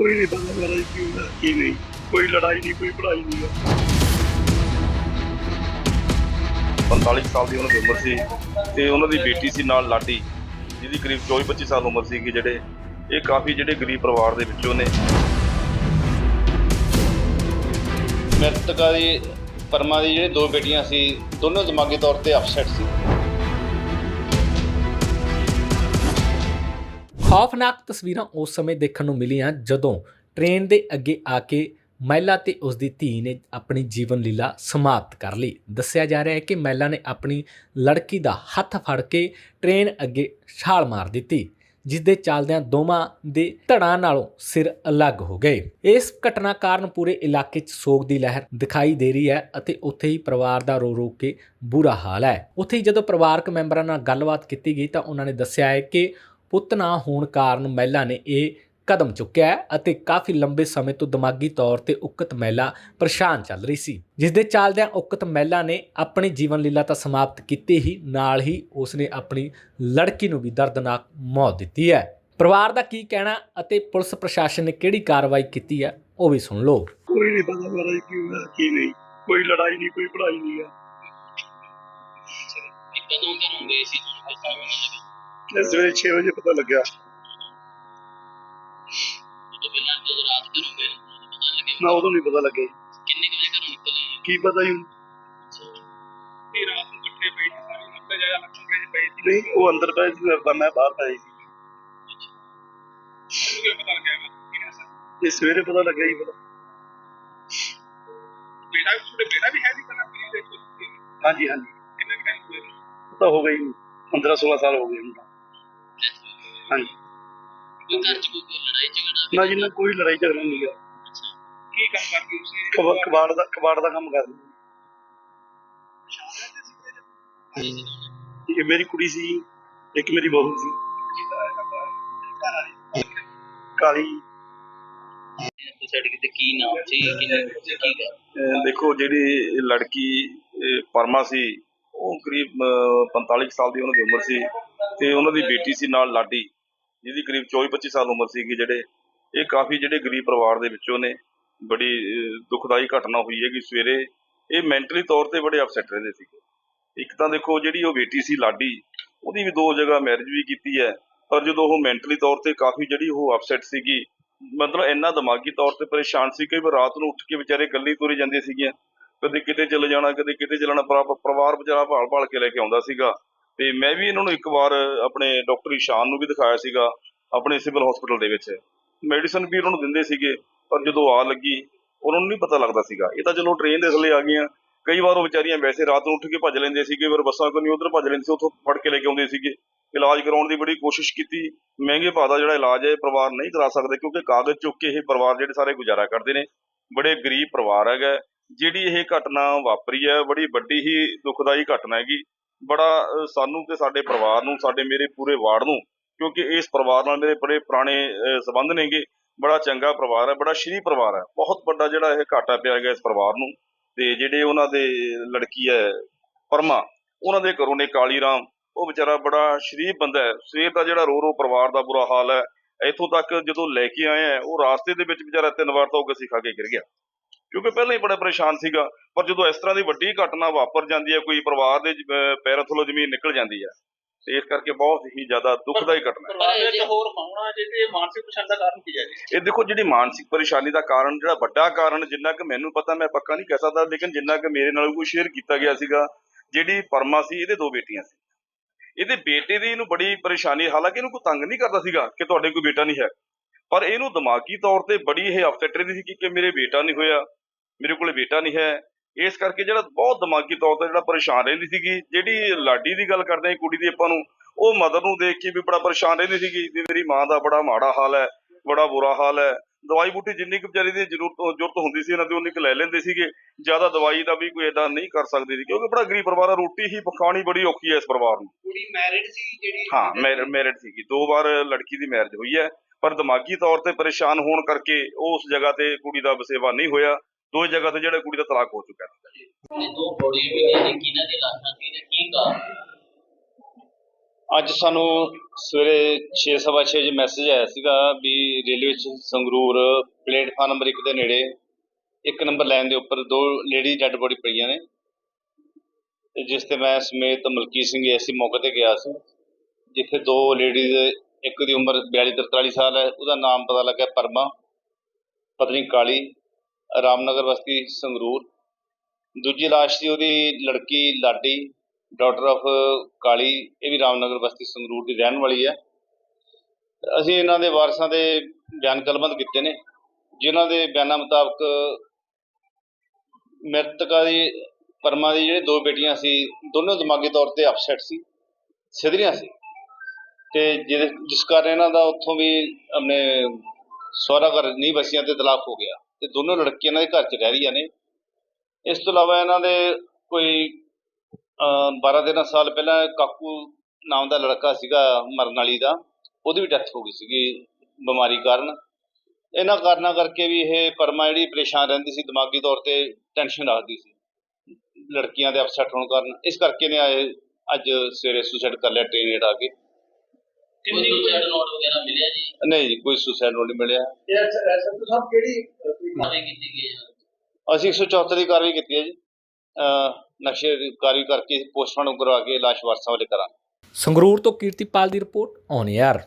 ਕੋਈ ਨਹੀਂ ਪਤਾ ਮਹਾਰਾਜ ਕੀ ਹੁੰਦਾ ਕੀ ਨਹੀਂ। ਕੋਈ ਲੜਾਈ ਨਹੀਂ ਕੋਈ ਪੜਾਈ ਨਹੀਂ ਹੈ। 45 ਸਾਲ ਦੀ ਉਹਨਾਂ ਦੀ ਉਮਰ ਸੀ ਤੇ ਉਹਨਾਂ ਦੀ ਬੇਟੀ ਸੀ ਨਾਲ ਲਾਡੀ ਜਿਹਦੀ ਕਰੀਬ 24-25 ਸਾਲ ਉਮਰ ਸੀਗੀ ਜਿਹੜੇ ਇਹ ਕਾਫੀ ਜਿਹੜੇ ਗਰੀਬ ਪਰਿਵਾਰ ਦੇ ਵਿੱਚੋਂ ਨੇ। ਮ੍ਰਿਤਕਾ ਦੀ ਪਰਮਾ ਦੀ ਜਿਹੜੇ ਦੋ ਬੇਟੀਆਂ ਸੀ ਦੋਨੋਂ ਦਿਮਾਗੀ ਤੌਰ ਤੇ ਅਪਸੈਟ ਸੀ। ਖੌਫਨਾਕ ਤਸਵੀਰਾਂ ਉਸ ਸਮੇਂ ਦੇਖਣ ਨੂੰ ਮਿਲੀਆਂ ਜਦੋਂ ਟ੍ਰੇਨ ਦੇ ਅੱਗੇ ਆ ਕੇ ਮਹਿਲਾ ਤੇ ਉਸ ਦੀ ਧੀ ਨੇ ਆਪਣੀ ਜੀਵਨ ਲੀਲਾ ਸਮਾਪਤ ਕਰ ਲਈ। ਦੱਸਿਆ ਜਾ ਰਿਹਾ ਹੈ ਕਿ ਮਹਿਲਾ ਨੇ ਆਪਣੀ ਲੜਕੀ ਦਾ ਹੱਥ ਫੜ ਕੇ ਟ੍ਰੇਨ ਅੱਗੇ ਛਾਲ ਮਾਰ ਦਿੱਤੀ ਜਿਸ ਦੇ ਚੱਲਦਿਆਂ ਦੋਵਾਂ ਦੇ ਧੜਾਂ ਨਾਲੋਂ ਸਿਰ ਅਲੱਗ ਹੋ ਗਏ। ਇਸ ਘਟਨਾ ਕਾਰਨ ਪੂਰੇ ਇਲਾਕੇ 'ਚ ਸੋਗ ਦੀ ਲਹਿਰ ਦਿਖਾਈ ਦੇ ਰਹੀ ਹੈ ਅਤੇ ਉੱਥੇ ਹੀ ਪਰਿਵਾਰ ਦਾ ਰੋ ਰੋ ਕੇ ਬੁਰਾ ਹਾਲ ਹੈ। ਉੱਥੇ ਹੀ ਜਦੋਂ ਪਰਿਵਾਰਕ ਮੈਂਬਰਾਂ ਨਾਲ ਗੱਲਬਾਤ ਕੀਤੀ ਗਈ ਤਾਂ ਉਹਨਾਂ ਨੇ ਦੱਸਿਆ ਹੈ ਕਿ ਪੁੱਤ ਨਾ ਹੋਣ ਕਾਰਨ ਮਹਿਲਾ ਨੇ ਇਹ ਕਦਮ ਚੁੱਕਿਆ ਹੈ ਅਤੇ ਕਾਫੀ ਲੰਬੇ ਸਮੇਂ ਤੋਂ ਦਿਮਾਗੀ ਤੌਰ ਤੇ ਉਕਤ ਮਹਿਲਾ ਪਰੇਸ਼ਾਨ ਚੱਲ ਰਹੀ ਸੀ। ਜਿਸ ਦੇ ਚੱਲਦਿਆਂ ਉਕਤ ਮਹਿਲਾ ਨੇ ਆਪਣੀ ਜੀਵਨ ਲੀਲਾ ਤਾਂ ਸਮਾਪਤ ਕੀਤੀ ਹੀ ਨਾਲ ਹੀ ਉਸਨੇ ਆਪਣੀ ਲੜਕੀ ਨੂੰ ਵੀ ਦਰਦਨਾਕ ਮੌਤ ਦਿੱਤੀ ਹੈ। ਪਰਿਵਾਰ ਦਾ ਕੀ ਕਹਿਣਾ ਅਤੇ ਪੁਲਿਸ ਪ੍ਰਸ਼ਾਸਨ ਨੇ ਕਿਹੜੀ ਕਾਰਵਾਈ ਕੀਤੀ ਹੈ ਉਹ ਵੀ ਸੁਣ ਲਓ। ਕੋਈ ਨਹੀਂ ਪਤਾ ਮਹਾਰਾਜ ਕੀ ਹੁੰਦਾ ਕੀ ਨਹੀਂ। ਕੋਈ ਲੜਾਈ ਨਹੀਂ ਕੋਈ ਪੜਾਈ ਨਹੀਂ ਹੈ। ਕਦੋਂ ਘਰੋਂ ਗਏ ਸੀ ਤੁਹਾਨੂੰ ਕਿਸ ਤਰ੍ਹਾਂ ਪਤਾ ਲੱਗਾ ਇਸ ਸਵੇਰੇ 6 ਵਜੇ ਪਤਾ ਲੱਗਿਆ ਉਦੋਂ ਪਹਿਲਾਂ ਜਦੋਂ ਰਾਤ ਘਰੋਂ ਗਏ ਉਦੋਂ ਪਤਾ ਲੱਗਿਆ ਨਾ ਉਦੋਂ ਨਹੀਂ ਪਤਾ ਲੱਗਿਆ ਜੀ। ਕਿੰਨੇ ਕੁ ਵਜੇ ਘਰੋਂ ਨਿਕਲੇ ਕੀ ਪਤਾ ਜੀ ਵੀ ਰਾਤ ਨੂੰ ਇਕੱਠੇ ਪਏ ਸੀ ਸਾਰੇ ਮੱਤੇ ਜਾਇਆ ਲੱਖਾਂ ਪਏ ਪਏ ਸੀ ਨਹੀਂ ਉਹ ਅੰਦਰ ਪਏ ਸੀ ਮੈਂ- ਮੈਂ ਬਾਹਰ ਪਏ ਸੀ ਮੈਨੂੰ ਕਿਵੇਂ ਪਤਾ ਲੱਗਿਆ ਕਿਹਨੇ ਸਰ ਇਹ ਸਵੇਰੇ ਪਤਾ ਲੱਗਿਆ ਜੀ ਪਤਾ ਬੇਟਾ ਵੀ ਤੁਹਾਡੇ ਬੇਟਾ ਵੀ ਹੈ ਸੀ ਕਨਾ ਵੀ ਦੇਖੋ ਤੁਸੀਂ ਹਾਂਜੀ ਹਾਂਜੀ ਕਿੰਨੇ ਕੁ ਟਾਈਮ ਹੋਏ ਉਹ ਤਾਂ ਹੋ ਗਈ 15 16 ਸਾਲ ਹੋ ਗਏ ਹੁਣ ਤਾਂ। ਹਾਂਜੀ। ਕੋਈ ਘਰ ਚ ਕੋਈ ਕੋਈ ਲੜਾਈ ਝਗੜਾ ਵੀ ਨਾ ਜੀ ਨਾ ਕੋਈ ਲੜਾਈ ਝਗੜਾ ਨਹੀਂ ਹੈ ਅੱਛਾ। ਕੀ ਕੰਮ ਕਰਦੇ ਹੋ ਤੁਸੀਂ? ਕਬਾ- ਕਬਾੜ ਦਾ ਕਬਾੜ ਦਾ ਕੰਮ ਕਰਦੇ ਇਹ ਮੇਰੀ ਕੁੜੀ ਸੀ ਇੱਕ ਮੇਰੀ ਬਹੂ ਸੀ। ਕਾਲੀ। ਸੁਸਾਇਡ ਕਿਤੇ ਕੀ ਨਾਮ ਸੀ? ਕਿੰਨੇ ਸੀ ਕੀ ਗੱਲ? ਅਹ ਦੇਖੋ ਜਿਹੜੀ ਲੜਕੀ ਪਰਮਾ ਸੀ ਉਹ ਕਰੀਬ ਅਹ, 45 ਕੁ ਸਾਲ ਦੀ ਉਹਨਾਂ ਦੀ ਉਮਰ ਸੀ। ਤੇ ਉਹਨਾਂ ਦੀ ਬੇਟੀ ਸੀ ਨਾਲ ਲਾਡੀ। ਜਿਹਦੀ ਕਰੀਬ 24-25 ਸਾਲ ਉਮਰ ਸੀਗੀ ਜਿਹੜੇ ਇਹ ਕਾਫੀ ਜਿਹੜੇ ਗਰੀਬ ਪਰਿਵਾਰ ਦੇ ਵਿੱਚੋਂ ਨੇ ਬੜੀ ਅਹ, ਦੁਖਦਾਈ ਘਟਨਾ ਹੋਈ ਹੈ ਕਿ ਸਵੇਰੇ। ਇਹ ਮੈਂਟਲੀ ਤੌਰ ਤੇ ਬੜੇ ਅਪਸੈਟ ਰਹਿੰਦੇ ਸੀਗੇ। ਇੱਕ ਤਾਂ ਦੇਖੋ ਜਿਹੜੀ ਉਹ ਬੇਟੀ ਸੀ ਲਾਡੀ ਉਹਦੀ ਵੀ ਦੋ ਜਗ੍ਹਾ ਮੈਰਿਜ ਵੀ ਕੀਤੀ ਹੈ ਪਰ ਜਦੋਂ ਉਹ ਮੈਂਟਲੀ ਤੌਰ ਤੇ ਕਾਫੀ ਜਿਹੜੀ ਉਹ ਅਪਸੈਟ ਸੀਗੀ ਮਤਲਬ ਇੰਨਾ ਦਿਮਾਗੀ ਤੌਰ ਤੇ ਪਰੇਸ਼ਾਨ ਸੀ ਕਿ ਵੀ ਰਾਤ ਨੂੰ ਉੱਠ ਕੇ ਵਿਚਾਰੇ ਗੱਲੀ ਤੁਰੀ ਜਾਂਦੀਆਂ ਸੀਗੀਆਂ ਕਦੇ ਕਿਤੇ ਚਲੇ ਜਾਣਾ ਕਦੇ ਕਿਤੇ ਚਲਣਾ ਪਰਿਵਾਰ ਵਿਚਾਰਾ ਭਾਲ ਭਾਲ ਕੇ ਲੈ ਕੇ ਆਉਂਦਾ ਸੀਗਾ। ਤੇ ਮੈਂ ਵੀ ਇਹਨਾਂ ਨੂੰ ਇੱਕ ਵਾਰ ਆਪਣੇ ਡਾਕਟਰ ਇਸ਼ਾਨ ਨੂੰ ਵੀ ਦਿਖਾਇਆ ਸੀਗਾ, ਆਪਣੇ ਸਿਵਲ ਹਸਪੀਟਲ ਦੇ ਵਿੱਚ। ਮੈਡੀਸਨ ਵੀ ਉਹਨਾਂ ਨੂੰ ਦਿੰਦੇ ਸੀਗੇ, ਪਰ ਜਦੋਂ ਆ ਲੱਗੀ, ਉਹਨਾਂ ਨੂੰ ਨਹੀਂ ਪਤਾ ਲੱਗਦਾ ਸੀਗਾ। ਇਹ ਤਾਂ ਚਲੋ ਟ੍ਰੇਨ ਦੇ ਥੱਲੇ ਆ ਗਈਆਂ। ਕਈ ਵਾਰ ਉਹ ਵਿਚਾਰੀਆਂ ਵੈਸੇ ਰਾਤ ਨੂੰ ਉੱਠ ਕੇ ਭੱਜ ਲੈਂਦੇ ਸੀਗੇ, ਫਿਰ ਬੱਸਾਂ ਕੋਈ ਨਹੀਂ ਉਧਰ ਭੱਜ ਲੈਂਦੇ ਸੀ, ਉੱਥੋਂ ਫੜ ਕੇ ਲੈ ਕੇ ਆਉਂਦੇ ਸੀਗੇ। ਇਲਾਜ ਕਰਾਉਣ ਦੀ ਬੜੀ ਕੋਸ਼ਿਸ਼ ਕੀਤੀ। ਮਹਿੰਗੇ ਭਾਅ ਦਾ ਜਿਹੜਾ ਇਲਾਜ ਹੈ ਪਰਿਵਾਰ ਨਹੀਂ ਕਰਾ ਸਕਦੇ, ਕਿਉਂਕਿ ਕਾਗਜ਼ ਚੁੱਕ ਕੇ ਇਹ ਪਰਿਵਾਰ ਜਿਹੜੇ ਸਾਰੇ ਗੁਜ਼ਾਰਾ ਕਰਦੇ ਨੇ। ਬੜੇ ਗਰੀਬ ਪਰਿਵਾਰ ਹੈਗਾ। ਜਿਹੜੀ ਇਹ ਘਟਨਾ ਵਾਪਰੀ ਹੈ, ਬੜੀ ਵੱਡੀ ਹੀ ਦੁਖਦਾਈ ਘਟਨਾ ਹੈਗੀ। ਬੜਾ ਸਾਨੂੰ ਤੇ ਸਾਡੇ ਪਰਿਵਾਰ ਨੂੰ ਸਾਡੇ ਮੇਰੇ ਪੂਰੇ ਵਾਰਡ ਨੂੰ ਕਿਉਂਕਿ ਇਸ ਪਰਿਵਾਰ ਨਾਲ ਮੇਰੇ ਬੜੇ ਪੁਰਾਣੇ ਅਹ, ਸੰਬੰਧ ਨੇਗੇ ਬੜਾ ਚੰਗਾ ਪਰਿਵਾਰ ਹੈ ਬੜਾ ਸ਼੍ਰੀ ਪਰਿਵਾਰ ਹੈ ਬਹੁਤ ਵੱਡਾ ਜਿਹੜਾ ਇਹ ਘਾਟਾ ਪਿਆ ਗਿਆ ਇਸ ਪਰਿਵਾਰ ਨੂੰ ਤੇ ਜਿਹੜੇ ਉਹਨਾਂ ਦੇ ਲੜਕੀ ਹੈ ਪਰਮਾ ਉਹਨਾਂ ਦੇ ਘਰੋਂ ਨੇ ਕਾਲੀ ਰਾਮ ਉਹ ਵਿਚਾਰਾ ਬੜਾ ਸ਼ਰੀਫ ਬੰਦਾ ਹੈ ਸਵੇਰ ਦਾ ਜਿਹੜਾ ਰੋ ਰੋ ਪਰਿਵਾਰ ਦਾ ਬੁਰਾ ਹਾਲ ਹੈ ਇੱਥੋਂ ਤੱਕ ਜਦੋਂ ਲੈ ਕੇ ਆਏ ਆ ਉਹ ਰਾਸਤੇ ਦੇ ਵਿੱਚ ਵਿਚਾਰਾ ਤਿੰਨ ਵਾਰ ਤਾਂ ਉਹ ਗਸੀ ਖਾ ਕੇ ਗਿਰ ਗਿਆ। ਕਿਉਂਕਿ ਪਹਿਲਾਂ ਹੀ ਬੜਾ ਪਰੇਸ਼ਾਨ ਸੀਗਾ ਪਰ ਜਦੋਂ ਇਸ ਤਰ੍ਹਾਂ ਦੀ ਵੱਡੀ ਘਟਨਾ ਵਾਪਰ ਜਾਂਦੀ ਹੈ ਕੋਈ ਪਰਿਵਾਰ ਦੇ ਪੈਰਾਂ ਥੱਲੋਂ ਜ਼ਮੀਨ ਨਿਕਲ ਜਾਂਦੀ ਹੈ ਤੇ ਇਸ ਕਰਕੇ ਬਹੁਤ ਹੀ ਜ਼ਿਆਦਾ ਦੁਖਦਾਈ ਘਟਨਾ ਹੈ। ਪਰਿਵਾਰ ਵਿੱਚ ਹੋਰ ਹੋਣਾ ਜੇ ਤੇ ਮਾਨਸਿਕ ਪਛਾਣ ਦਾ ਕਾਰਨ ਕੀ ਹੈ ਇਹ ਦੇਖੋ ਜਿਹੜੀ ਮਾਨਸਿਕ ਪਰੇਸ਼ਾਨੀ ਦਾ ਕਾਰਨ ਜਿਹੜਾ ਵੱਡਾ ਕਾਰਨ ਜਿੰਨਾ ਕਿ ਮੈਨੂੰ ਪਤਾ ਮੈਂ ਪੱਕਾ ਨਹੀਂ ਕਹਿ ਸਕਦਾ ਲੇਕਿਨ ਜਿੰਨਾ ਕਿ ਮੇਰੇ ਨਾਲ ਕੋਈ ਸ਼ੇਅਰ ਕੀਤਾ ਗਿਆ ਸੀਗਾ ਜਿਹੜੀ ਪਰਮਾ ਸੀ ਇਹਦੇ ਦੋ ਬੇਟੀਆਂ ਸੀ। ਇਹਦੇ ਬੇਟੇ ਦੀ ਇਹਨੂੰ ਬੜੀ ਪਰੇਸ਼ਾਨੀ ਹਾਲਾਂਕਿ ਇਹਨੂੰ ਕੋਈ ਤੰਗ ਨਹੀਂ ਕਰਦਾ ਸੀਗਾ ਕਿ ਤੁਹਾਡੇ ਕੋਈ ਬੇਟਾ ਨਹੀਂ ਹੈ ਪਰ ਇਹਨੂੰ ਦਿਮਾਗੀ ਤੌਰ ਤੇ ਬੜੀ ਇਹ ਅਪਸੈਟ ਰਹਿੰਦੀ ਸੀ ਕਿ ਮੇਰੇ ਬੇਟਾ ਨਹੀਂ ਹੋਇਆ। ਮੇਰੇ ਕੋਲੇ ਬੇਟਾ ਨਹੀਂ ਹੈ। ਇਸ ਕਰਕੇ ਜਿਹੜਾ ਬਹੁਤ ਦਿਮਾਗੀ ਤੌਰ ਤੇ ਜਿਹੜਾ ਪਰੇਸ਼ਾਨ ਰਹਿੰਦੀ ਸੀਗੀ ਜਿਹੜੀ ਲਾਡੀ ਦੀ ਗੱਲ ਕਰਦੇ ਆ ਕੁੜੀ ਦੀ ਆਪਾਂ ਨੂੰ ਉਹ ਮਦਰ ਨੂੰ ਦੇਖ ਕੇ ਵੀ ਬੜਾ ਪਰੇਸ਼ਾਨ ਰਹਿੰਦੀ ਸੀਗੀ ਵੀ ਮੇਰੀ ਮਾਂ ਦਾ ਬੜਾ ਮਾੜਾ ਹਾਲ ਹੈ ਬੜਾ ਬੁਰਾ ਹਾਲ ਹੈ। ਦਵਾਈ ਬੂਟੀ ਜਿੰਨੀ ਕੁ ਵਿਚਾਰੀ ਦੀ ਜ਼ਰੂਰਤ ਜ਼ਰੂਰਤ ਹੁੰਦੀ ਸੀ ਇਹਨਾਂ ਦੀ ਉਨੀ ਕੁ ਲੈ ਲੈਂਦੇ ਸੀਗੇ। ਜ਼ਿਆਦਾ ਦਵਾਈ ਦਾ ਵੀ ਕੋਈ ਏਦਾਂ ਨਹੀਂ ਕਰ ਸਕਦੇ ਸੀ ਕਿਉਂਕਿ ਬੜਾ ਗਰੀਬ ਪਰਿਵਾਰ ਆ ਰੋਟੀ ਹੀ ਪਕਾਉਣੀ ਬੜੀ ਔਖੀ ਹੈ ਇਸ ਪਰਿਵਾਰ ਨੂੰ। ਕੁੜੀ ਮੈਰਿਡ ਸੀ ਜਿਹੜੀ? ਹਾਂ ਮੈਰਿਡ ਸੀਗੀ। ਦੋ ਵਾਰ ਲੜਕੀ ਦੀ ਮੈਰਿਜ ਹੋਈ ਹੈ ਪਰ ਦਿਮਾਗੀ ਤੌਰ ਤੇ ਪਰੇਸ਼ਾਨ ਹੋਣ ਕਰਕੇ ਉਸ ਜਗ੍ਹਾ ਤੇ ਕੁੜੀ ਦਾ ਵਸੇਵਾ ਨਹੀਂ ਹੋਇਆ। ਦੋ ਜਗ੍ਹਾ ਤੇ ਜਿਹੜਾ ਕੁੜੀ ਦਾ ਤਲਾਕ ਹੋ ਚੁੱਕਾ ਹੈ। ਦੋ ਦੀ ਲਾਸ਼ਾਂ ਤੇ ਕੀ ਕਾਰਨ? ਅੱਜ ਸਾਨੂੰ ਸਵੇਰੇ 6:30 ਵਜੇ ਮੈਸੇਜ ਆਇਆ ਸੀਗਾ ਵੀ ਰੇਲਵੇ ਚ ਸੰਗਰੂਰ ਪਲੇਟਫਾਰਮ ਨੰਬਰ 1 ਦੇ ਨੇੜੇ ਇੱਕ ਨੰਬਰ ਲਾਈਨ ਦੇ ਉੱਪਰ ਦੋ ਲੇਡੀ ਡੈੱਡ ਬੋਡੀ ਪਈਆਂ ਨੇ। ਤੇ ਜਿਸ ਤੇ ਮੈਂ ਸਮੇਤ ਮਲਕੀਤ ਸਿੰਘ ਐਸੀ ਮੌਕੇ ਤੇ ਗਿਆ ਸੀ ਜਿੱਥੇ ਦੋ ਲੇਡੀਜ਼ ਇੱਕ ਦੀ ਉਮਰ 42 43 ਸਾਲ ਹੈ ਉਹਦਾ ਨਾਮ ਪਤਾ ਲੱਗਾ ਪਰਮਾ ਪਤਨੀ ਕਾਲੀ ਰਾਮਨਗਰ ਬਸਤੀ ਸੰਗਰੂਰ। ਦੂਜੀ ਲਾਸ਼ ਸੀ ਉਹਦੀ ਲੜਕੀ ਲਾਡੀ ਡਾਟਰ ਆਫ ਕਾਲੀ, ਇਹ ਵੀ ਰਾਮਨਗਰ ਬਸਤੀ ਸੰਗਰੂਰ ਦੀ ਰਹਿਣ ਵਾਲੀ ਹੈ। ਅਸੀਂ ਇਹਨਾਂ ਦੇ ਵਾਰਸਾਂ ਦੇ ਬਿਆਨ ਕਲਮਤ ਕੀਤੇ ਨੇ। ਜਿਨ੍ਹਾਂ ਦੇ ਬਿਆਨਾਂ ਮੁਤਾਬਕ ਮ੍ਰਿਤਕਾ ਦੀ, ਪਰਮਾ ਦੀ ਜਿਹੜੇ ਦੋ ਬੇਟੀਆਂ ਸੀ, ਦੋਨੋਂ ਦਿਮਾਗੀ ਤੌਰ ਤੇ ਅਪਸੈਟ ਸੀ, ਸਿਧਰੀਆਂ ਸੀ। ਤੇ ਜਿਹਦੇ, ਜਿਸ ਕਾਰਨ ਇਹਨਾਂ ਦਾ ਉੱਥੋਂ ਵੀ ਆਪਣੇ ਸਹੁਰਾ ਘਰ ਨਹੀਂ ਬਸੀਆਂ ਤੇ ਤਲਾਕ ਹੋ ਗਿਆ। ਤੇ ਦੋਨੋਂ ਲੜਕੀਆਂ ਇਹਨਾਂ ਦੇ ਘਰ 'ਚ ਰਹਿ ਰਹੀਆਂ ਨੇ। ਇਸ ਤੋਂ ਇਲਾਵਾ ਇਹਨਾਂ ਦੇ ਕੋਈ 12 13 ਸਾਲ ਪਹਿਲਾਂ ਕਾਕੂ ਨਾਮ ਦਾ ਲੜਕਾ ਸੀਗਾ ਮਰਨ ਵਾਲੀ ਦਾ ਉਹਦੀ ਵੀ ਡੈਥ ਹੋ ਗਈ ਸੀਗੀ ਬਿਮਾਰੀ ਕਾਰਨ। ਇਹਨਾਂ ਕਾਰਨਾਂ ਕਰਕੇ ਵੀ ਇਹ ਪਰਮਾ ਜਿਹੜੀ ਪਰੇਸ਼ਾਨ ਰਹਿੰਦੀ ਸੀ ਦਿਮਾਗੀ ਤੌਰ ਤੇ ਟੈਨਸ਼ਨ ਰੱਖਦੀ ਸੀ। ਲੜਕੀਆਂ ਦੇ ਅਪਸੈਟ ਹੋਣ ਕਾਰਨ। ਇਸ ਕਰਕੇ ਨੇ ਆਏ ਅੱਜ ਸਵੇਰੇ ਸੁਸਾਈਡ ਕਰ ਲਿਆ ਟ੍ਰੇਨ ਹੇਠ ਆ ਕੇ। ਕੋਈ ਸੁਸਾਈਡ ਨੋਟ ਵਗੈਰਾ ਮਿਲਿਆ ਜੀ? ਨਹੀਂ ਜੀ ਕੋਈ ਸੁਸਾਈਡ ਨੋਟ ਨਹੀਂ ਮਿਲਿਆ। ਸਭ ਕਿਹੜੀ ਕਾਰਵਾਈ ਕੀਤੀ ਗਈ ਹੈ। ਅਸੀਂ 174 ਦੀ ਕਾਰਵਾਈ ਕੀਤੀ ਹੈ ਜੀ। ਅਹ ਨਕਸ਼ੇ ਦੀ ਕਾਰਵਾਈ ਕਰਕੇ ਪੋਸਟਮਾਰਟਮ ਕਰਵਾ ਕੇ ਲਾਸ਼ ਵਾਰਸਾਂ ਵਾਲੇ ਕਰਾਂਗੇ। ਸੰਗਰੂਰ ਤੋਂ ਕੀਰਤੀਪਾਲ ਦੀ ਰਿਪੋਰਟ ਔਨ 에ਅਰ